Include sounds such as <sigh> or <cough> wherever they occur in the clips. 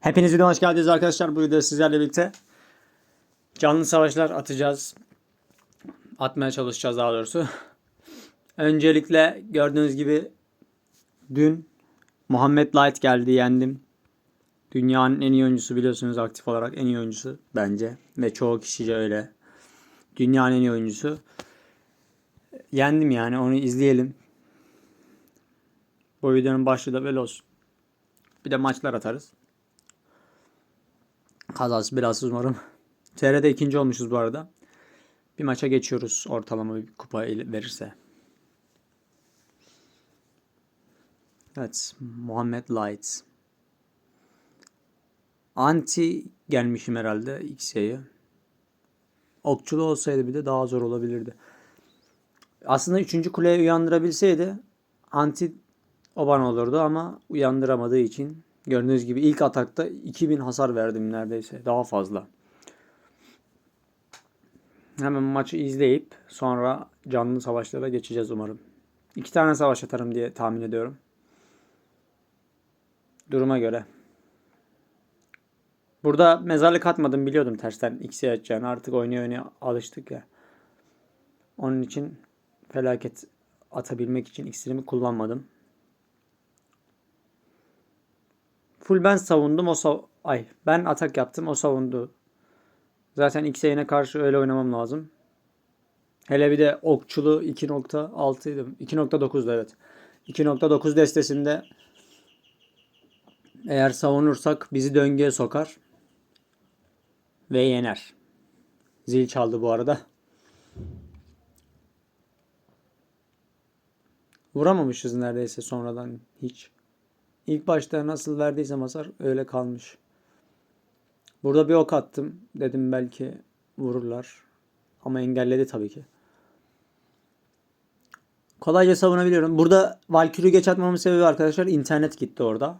Hepiniz videoma hoş geldiniz arkadaşlar. Bu videoda sizlerle birlikte canlı savaşlar atacağız. Atmaya çalışacağız daha doğrusu. Öncelikle gördüğünüz gibi dün Muhammed Light geldi yendim. Dünyanın en iyi oyuncusu biliyorsunuz aktif olarak en iyi oyuncusu bence. Ve çoğu kişice öyle. Dünyanın en iyi oyuncusu. Yendim yani onu izleyelim. Bu videonun başlığı da böyle olsun. Bir de maçlar atarız. Kazası belasız umarım. TR'de ikinci olmuşuz bu arada. Bir maça geçiyoruz ortalama bir kupa verirse. Evet. Muhammed Light. Anti gelmişim herhalde X'ye. Okçulu olsaydı bir de daha zor olabilirdi. Aslında 3. kuleyi uyandırabilseydi anti oban olurdu ama uyandıramadığı için gördüğünüz gibi ilk atakta 2000 hasar verdim neredeyse. Daha fazla. Hemen maçı izleyip sonra canlı savaşlara geçeceğiz umarım. İki tane savaş atarım diye tahmin ediyorum. Duruma göre. Burada mezarlık atmadım biliyordum tersten X'e atacağını. Artık oynaya oynaya alıştık ya. Onun için felaket atabilmek için iksirimi kullanmadım. Full ben savundum o sav ay ben atak yaptım o savundu. Zaten X'e karşı öyle oynamam lazım. Hele bir de okçulu 2.6 idi. 2.9'da evet. 2.9 destesinde eğer savunursak bizi döngüye sokar ve yener. Zil çaldı bu arada. Vuramamışız neredeyse sonradan hiç. İlk başta nasıl verdiysem hasar öyle kalmış. Burada bir ok attım. Dedim belki vururlar. Ama engelledi tabii ki. Kolayca savunabiliyorum. Burada Valkyrie geç atmamın sebebi arkadaşlar internet gitti orada.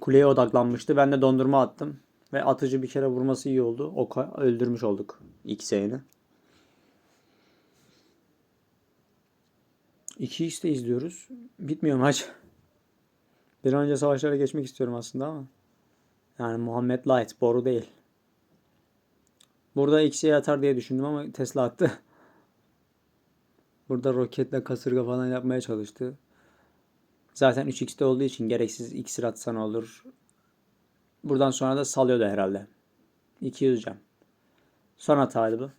Kuleye odaklanmıştı. Ben de dondurma attım. Ve atıcı bir kere vurması iyi oldu. Oka öldürmüş olduk ilk seyini. 2x'te izliyoruz. Bitmiyor maç. Bir önce savaşlara geçmek istiyorum aslında ama. Yani Muhammed Light boru değil. Burada X'ye atar diye düşündüm ama Tesla attı. <laughs> Burada roketle kasırga falan yapmaya çalıştı. Zaten 3x'te olduğu için gereksiz iksir atsan olur. Buradan sonra da salıyordu herhalde. 200 can. Son hataydı bu.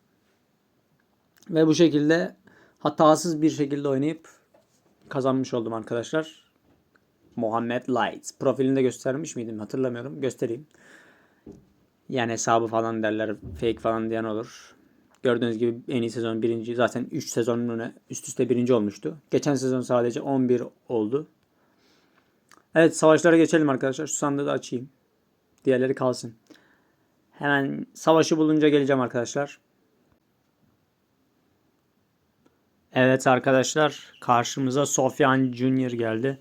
Ve bu şekilde hatasız bir şekilde oynayıp kazanmış oldum arkadaşlar. Muhammed Light. Profilinde göstermiş miydim hatırlamıyorum. Göstereyim. Yani hesabı falan derler. Fake falan diyen olur. Gördüğünüz gibi en iyi sezon birinci. Zaten 3 sezonun üst üste birinci olmuştu. Geçen sezon sadece 11 oldu. Evet savaşlara geçelim arkadaşlar. Şu sandığı da açayım. Diğerleri kalsın. Hemen savaşı bulunca geleceğim arkadaşlar. Evet arkadaşlar karşımıza Sofyan Junior geldi.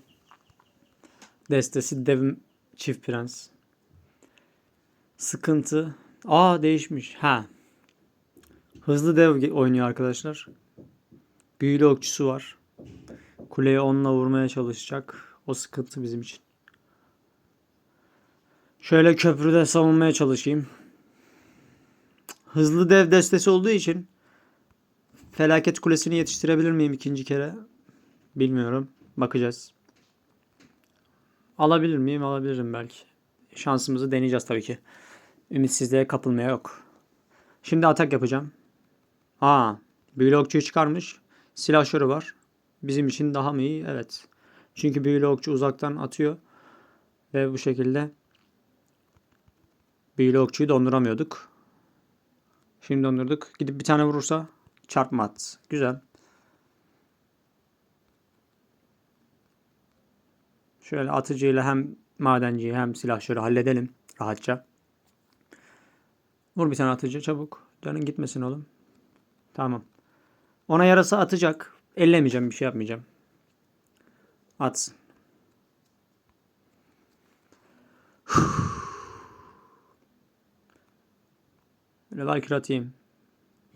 Destesi Dev Çift Prens. Sıkıntı. Aa değişmiş. Ha. Hızlı dev oynuyor arkadaşlar. Büyülü okçusu var. Kuleye onunla vurmaya çalışacak. O sıkıntı bizim için. Şöyle köprüde savunmaya çalışayım. Hızlı dev destesi olduğu için Felaket kulesini yetiştirebilir miyim ikinci kere? Bilmiyorum. Bakacağız. Alabilir miyim? Alabilirim belki. Şansımızı deneyeceğiz tabii ki. Ümitsizliğe kapılmaya yok. Şimdi atak yapacağım. Aa, büyülü okçuyu çıkarmış. Silahşörü var. Bizim için daha mı iyi? Evet. Çünkü büyülü okçu uzaktan atıyor. Ve bu şekilde büyülü okçuyu donduramıyorduk. Şimdi dondurduk. Gidip bir tane vurursa Çarpma at. Güzel. Şöyle atıcıyla hem madenciyi hem silahşörü halledelim rahatça. Vur bir tane atıcı çabuk. Canın gitmesin oğlum. Tamam. Ona yarasa atacak. Ellemeyeceğim bir şey yapmayacağım. Atsın. <sighs> Böyle Valkyrie atayım.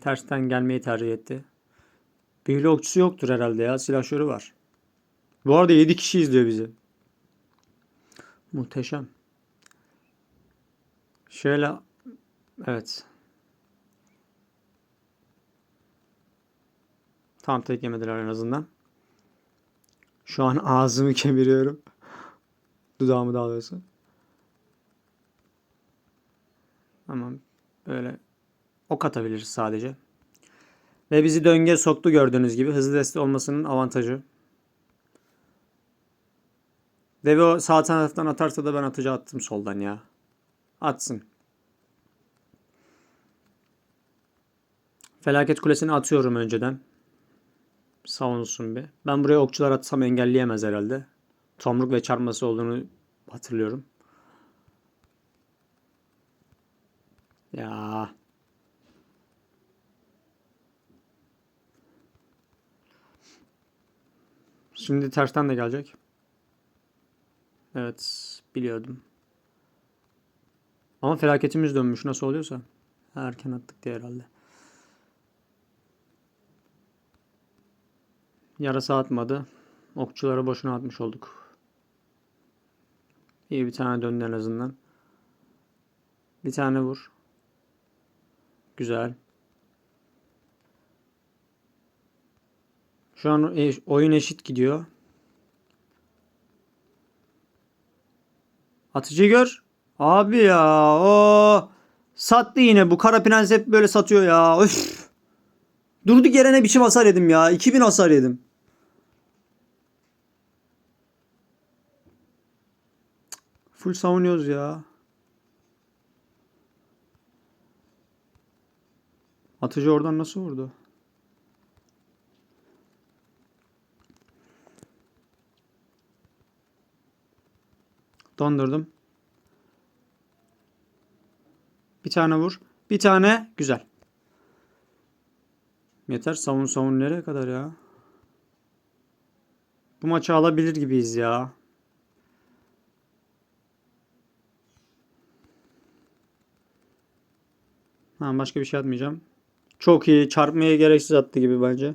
Tersten gelmeyi tercih etti. Büyülü okçusu yoktur herhalde ya. Silahşörü var. Bu arada 7 kişi izliyor bizi. Muhteşem. Şöyle evet. Tam tek yemediler en azından. Şu an ağzımı <laughs> kemiriyorum. Dudağımı doğrusu. Ama böyle ok atabiliriz sadece. Ve bizi döngüye soktu gördüğünüz gibi. Hızlı deste olmasının avantajı. Devi o sağ taraftan atarsa da ben atıcı attım soldan ya. Atsın. Felaket kulesini atıyorum önceden. Savunulsun bir. Ben buraya okçular atsam engelleyemez herhalde. Tomruk ve çarpması olduğunu hatırlıyorum. Ya. Şimdi tersten de gelecek. Evet, biliyordum. Ama felaketimiz dönmüş nasıl oluyorsa. Erken attık diye herhalde. Yarasa atmadı. Okçulara boşuna atmış olduk. İyi bir tane döndü en azından. Bir tane vur. Güzel. Şu an e- oyun eşit gidiyor. Atıcı gör. Abi ya o sattı yine bu kara prens hep böyle satıyor ya. Üf. Durduk yere ne biçim hasar yedim ya. 2000 hasar yedim. Full savunuyoruz ya. Atıcı oradan nasıl vurdu? Dondurdum. Bir tane vur. Bir tane. Güzel. Yeter savun savun nereye kadar ya? Bu maçı alabilir gibiyiz ya. Ha, başka bir şey atmayacağım. Çok iyi. Çarpmaya gereksiz attı gibi bence.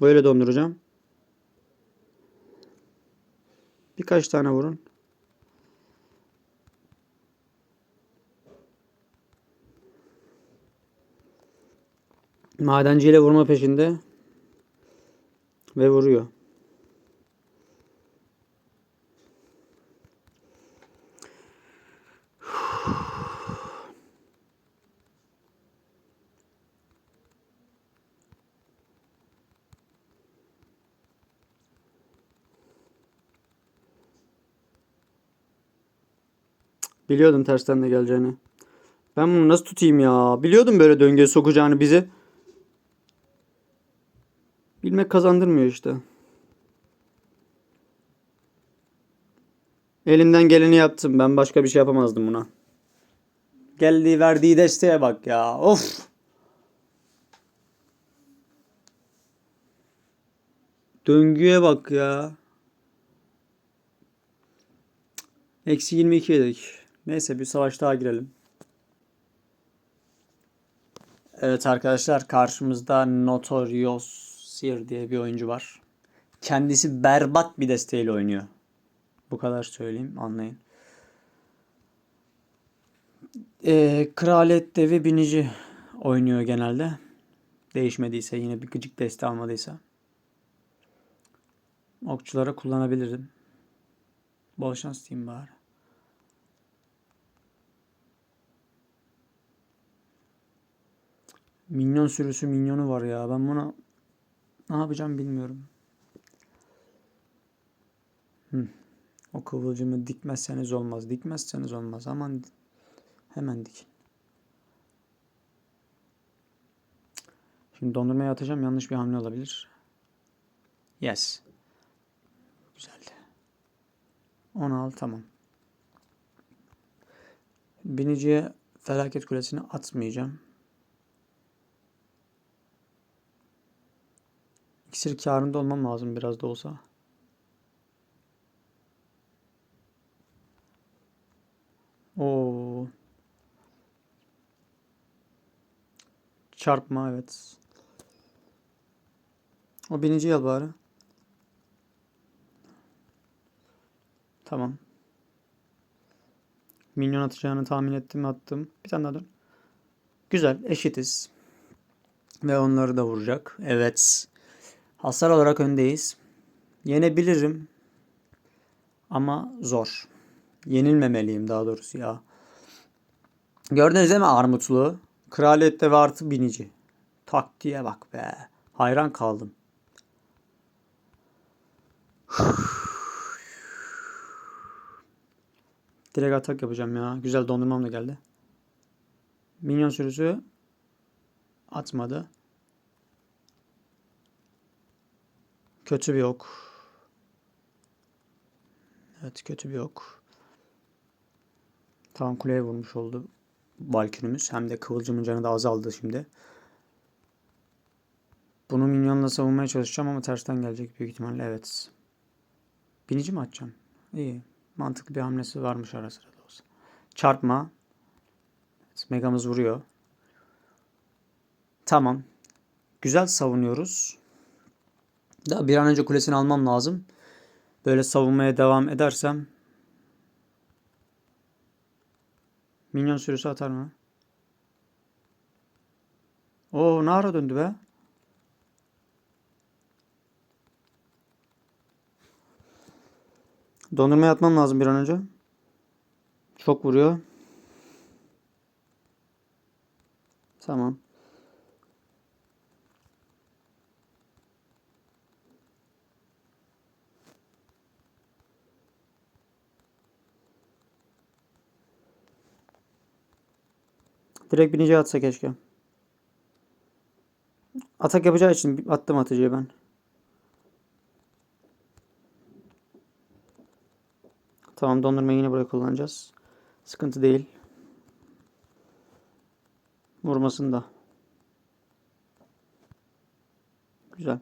Böyle donduracağım. Birkaç tane vurun. Madenciyle vurma peşinde. Ve vuruyor. Biliyordum tersten de geleceğini. Ben bunu nasıl tutayım ya? Biliyordum böyle döngüye sokacağını bizi. Bilmek kazandırmıyor işte. Elimden geleni yaptım. Ben başka bir şey yapamazdım buna. Geldiği verdiği desteğe bak ya. Of. Döngüye bak ya. Eksi 22 yedik. Neyse bir savaş daha girelim. Evet arkadaşlar karşımızda Notorious Seer diye bir oyuncu var. Kendisi berbat bir desteğiyle oynuyor. Bu kadar söyleyeyim anlayın. Ee, Kraliyet Devi Binici oynuyor genelde. Değişmediyse yine bir gıcık deste almadıysa. Okçulara kullanabilirim. Bol şans diyeyim bari. Minyon sürüsü minyonu var ya. Ben buna ne yapacağım bilmiyorum. Hı. O kıvılcımı dikmezseniz olmaz. Dikmezseniz olmaz. Aman hemen dikin. Şimdi dondurmaya atacağım. Yanlış bir hamle olabilir. Yes. Güzeldi. 10 al tamam. Biniciye felaket kulesini atmayacağım. İksir karında olmam lazım biraz da olsa. Oo. Çarpma evet. O binici al bari. Tamam. Minyon atacağını tahmin ettim attım. Bir tane daha dön. Güzel eşitiz. Ve onları da vuracak. Evet. Hasar olarak öndeyiz. Yenebilirim. Ama zor. Yenilmemeliyim daha doğrusu ya. Gördünüz değil mi Armutlu? Kraliyette ve artı binici. Taktiğe bak be. Hayran kaldım. <sighs> Direkt atak yapacağım ya. Güzel dondurmam da geldi. Minyon sürüsü atmadı. Kötü bir ok. Evet kötü bir ok. Tamam kuleye vurmuş oldu Valkürümüz. Hem de kıvılcımın canı da azaldı şimdi. Bunu minyonla savunmaya çalışacağım ama tersten gelecek büyük ihtimalle. Evet. Binici mi atacağım? İyi. Mantıklı bir hamlesi varmış ara sıra da olsa. Çarpma. Evet, Megamız vuruyor. Tamam. Güzel savunuyoruz. Daha bir an önce kulesini almam lazım. Böyle savunmaya devam edersem Minyon sürüsü atar mı? Oo ne döndü be? Dondurmaya atmam lazım bir an önce. Çok vuruyor. Tamam. Direkt binici atsa keşke. Atak yapacağı için attım atıcıyı ben. Tamam dondurmayı yine buraya kullanacağız. Sıkıntı değil. Vurmasın da. Güzel.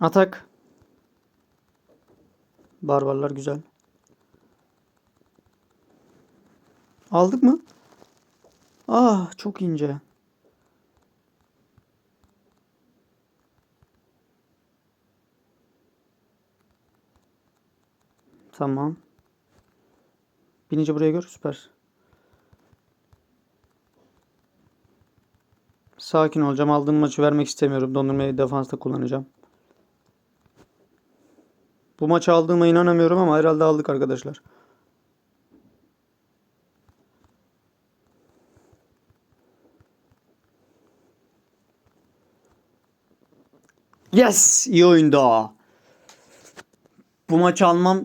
Atak. Barbarlar güzel. Aldık mı? Ah çok ince. Tamam. Binince buraya gör. Süper. Sakin olacağım. Aldığım maçı vermek istemiyorum. Dondurmayı defansta kullanacağım. Bu maçı aldığıma inanamıyorum ama herhalde aldık arkadaşlar. Yes! iyi oyunda. Bu maçı almam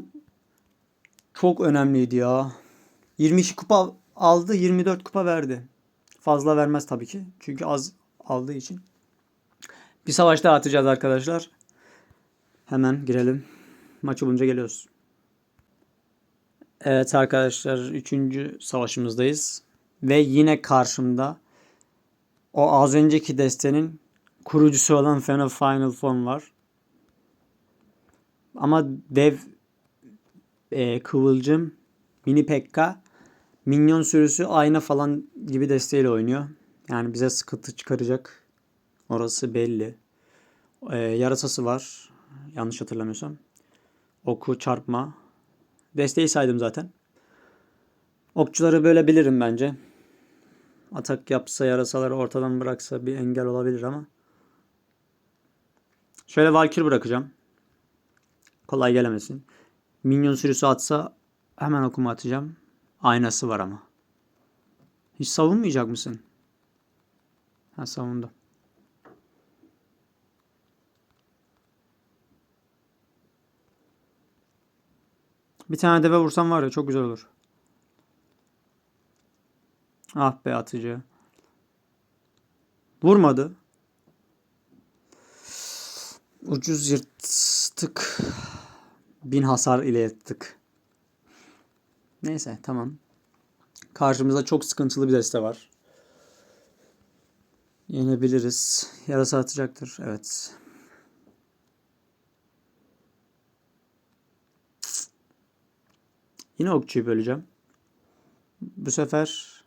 çok önemliydi ya. 22 kupa aldı, 24 kupa verdi. Fazla vermez tabii ki. Çünkü az aldığı için. Bir savaş daha atacağız arkadaşlar. Hemen girelim. Maçı bulunca geliyoruz. Evet arkadaşlar 3. savaşımızdayız. Ve yine karşımda o az önceki destenin kurucusu olan Fena Final Form var. Ama dev e, kıvılcım, mini pekka, minyon sürüsü ayna falan gibi desteğiyle oynuyor. Yani bize sıkıntı çıkaracak. Orası belli. E, yarasası var. Yanlış hatırlamıyorsam. Oku, çarpma. Desteği saydım zaten. Okçuları böyle bilirim bence. Atak yapsa, yarasaları ortadan bıraksa bir engel olabilir ama. Şöyle Valkyr bırakacağım. Kolay gelemesin. Minyon sürüsü atsa hemen okuma atacağım. Aynası var ama. Hiç savunmayacak mısın? Ha savundu. Bir tane deve vursam var ya çok güzel olur. Ah be atıcı. Vurmadı. Ucuz yırttık. Bin hasar ile yırttık. Neyse tamam. Karşımızda çok sıkıntılı bir deste var. Yenebiliriz. Yarasa atacaktır. Evet. Yine okçuyu böleceğim. Bu sefer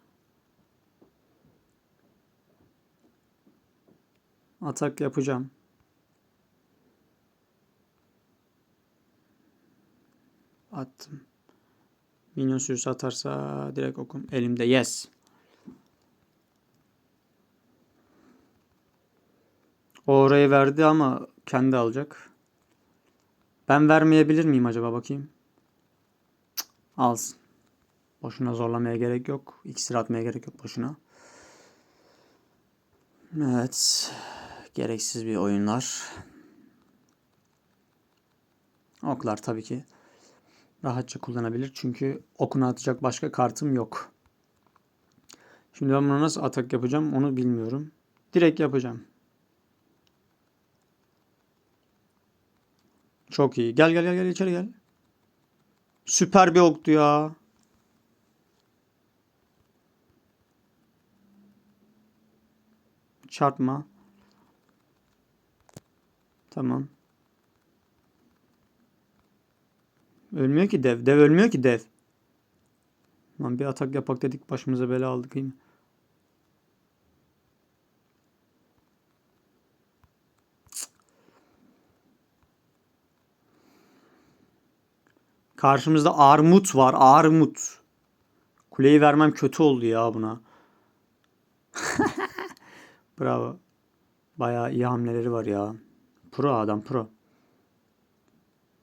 atak yapacağım. Attım. Minyon sürüsü atarsa direkt okum. Elimde yes. Orayı verdi ama kendi alacak. Ben vermeyebilir miyim acaba bakayım. Alsın. Boşuna zorlamaya gerek yok. İksir atmaya gerek yok boşuna. Evet. Gereksiz bir oyunlar. Oklar tabii ki rahatça kullanabilir. Çünkü okunu atacak başka kartım yok. Şimdi ben buna nasıl atak yapacağım onu bilmiyorum. Direkt yapacağım. Çok iyi. Gel gel gel gel içeri gel. Süper bir oktu ya. Çarpma. Tamam. Ölmüyor ki dev. Dev ölmüyor ki dev. Lan bir atak yapak dedik başımıza bela aldık yine. Karşımızda armut var. Armut. Kuleyi vermem kötü oldu ya buna. <laughs> Bravo. Bayağı iyi hamleleri var ya. Pro adam pro.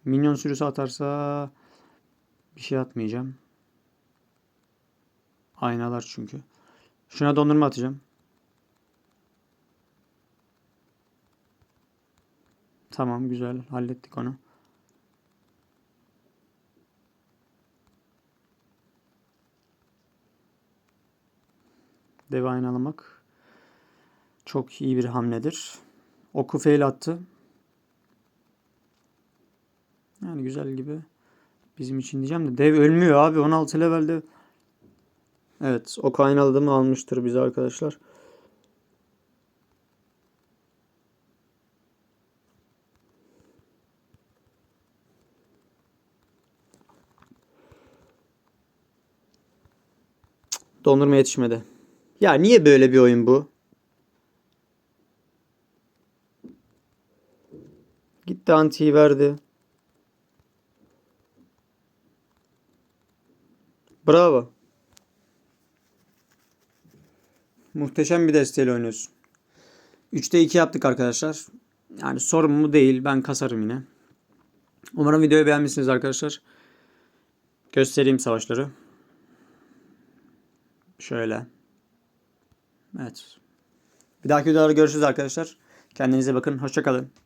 Minyon sürüsü atarsa bir şey atmayacağım. Aynalar çünkü. Şuna dondurma atacağım. Tamam güzel hallettik onu. Dev aynalamak çok iyi bir hamledir. Oku fail attı. Yani güzel gibi. Bizim için diyeceğim de dev ölmüyor abi 16 levelde. Evet o kaynaldığımı almıştır bize arkadaşlar. Dondurma yetişmedi. Ya niye böyle bir oyun bu? Gitti antiyi verdi. Bravo. Muhteşem bir desteğiyle oynuyorsun. 3'te 2 yaptık arkadaşlar. Yani sorun mu değil. Ben kasarım yine. Umarım videoyu beğenmişsiniz arkadaşlar. Göstereyim savaşları. Şöyle. Evet. Bir dahaki videolarda görüşürüz arkadaşlar. Kendinize bakın. Hoşçakalın.